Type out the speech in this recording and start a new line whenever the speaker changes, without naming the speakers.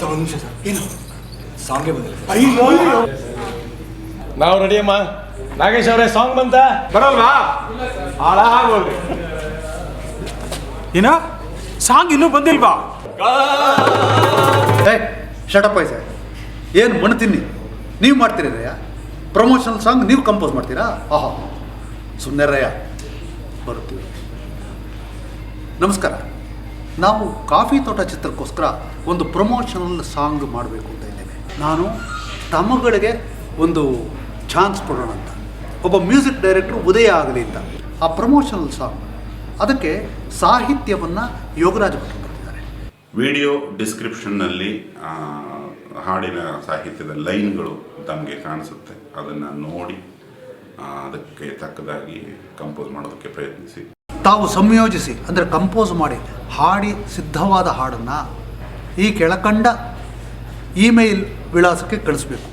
Sir ಒಂದು ನಿಮಿಷ sir. ಏನು? ಸಾಂಗೇ ಬಂದಿಲ್ಲ
ಅಯ್ಯೋ
ನಾವು ರೆಡಿಯಮ್ಮ ನಾಗೇಶ್ ಅವರೇ ಸಾಂಗ್ ಬಂತ?
ಬರಲ್ವಾ?
ಹಾಳಾಗೋಗ್ರಿ
ಏನ? ಸಾಂಗ್ ಇನ್ನೂ ಬಂದಿಲ್ವಾ?
ಏ ಶಟಪ್ ಸರ್ ಏನು ಮಣ್ಣು ತಿನ್ನಿ? ನೀವು ಮಾಡ್ತೀರಯ್ಯ ಪ್ರಮೋಷನಲ್ ಸಾಂಗ್ ನೀವು ಕಂಪೋಸ್ ಮಾಡ್ತೀರಾ? ಆಹಾ. ಸುಮ್ಮನೆ ರಯ್ಯ ಬರುತ್ತೀವಿ. ನಮಸ್ಕಾರ. ನಾವು ಕಾಫಿ ತೋಟ ಚಿತ್ರಕ್ಕೋಸ್ಕರ ಒಂದು ಪ್ರಮೋಷನಲ್ ಸಾಂಗ್ ಮಾಡಬೇಕು ಅಂತ ಇದ್ದೇವೆ ನಾನು ತಮ್ಮಗಳಿಗೆ ಒಂದು ಚಾನ್ಸ್ ಕೊಡೋಣ ಅಂತ. ಒಬ್ಬ ಮ್ಯೂಸಿಕ್ ಡೈರೆಕ್ಟ್ರು ಉದಯ ಆಗಲಿ ಅಂತ. ಆ ಪ್ರಮೋಷನಲ್ ಸಾಂಗ್. ಅದಕ್ಕೆ ಸಾಹಿತ್ಯವನ್ನು ಯೋಗರಾಜ್ ಭಟ್ರು ಬರೆದಿದ್ದಾರೆ
ವಿಡಿಯೋ ಡಿಸ್ಕ್ರಿಪ್ಷನ್ನಲ್ಲಿ ಹಾಡಿನ ಸಾಹಿತ್ಯದ ಲೈನ್ಗಳು ತಮಗೆ ಕಾಣಿಸುತ್ತೆ. ಅದನ್ನು ನೋಡಿ ಅದಕ್ಕೆ ತಕ್ಕದಾಗಿ ಕಂಪೋಸ್ ಮಾಡೋದಕ್ಕೆ ಪ್ರಯತ್ನಿಸಿ.
ತಾವು ಸಂಯೋಜಿಸಿ ಅಂದರೆ ಕಂಪೋಸ್ ಮಾಡಿ ಹಾಡಿ ಸಿದ್ಧವಾದ ಹಾಡನ್ನು ಈ ಕೆಳಕಂಡ ಇಮೇಲ್ ವಿಳಾಸಕ್ಕೆ ಕಳಿಸ್ಬೇಕು.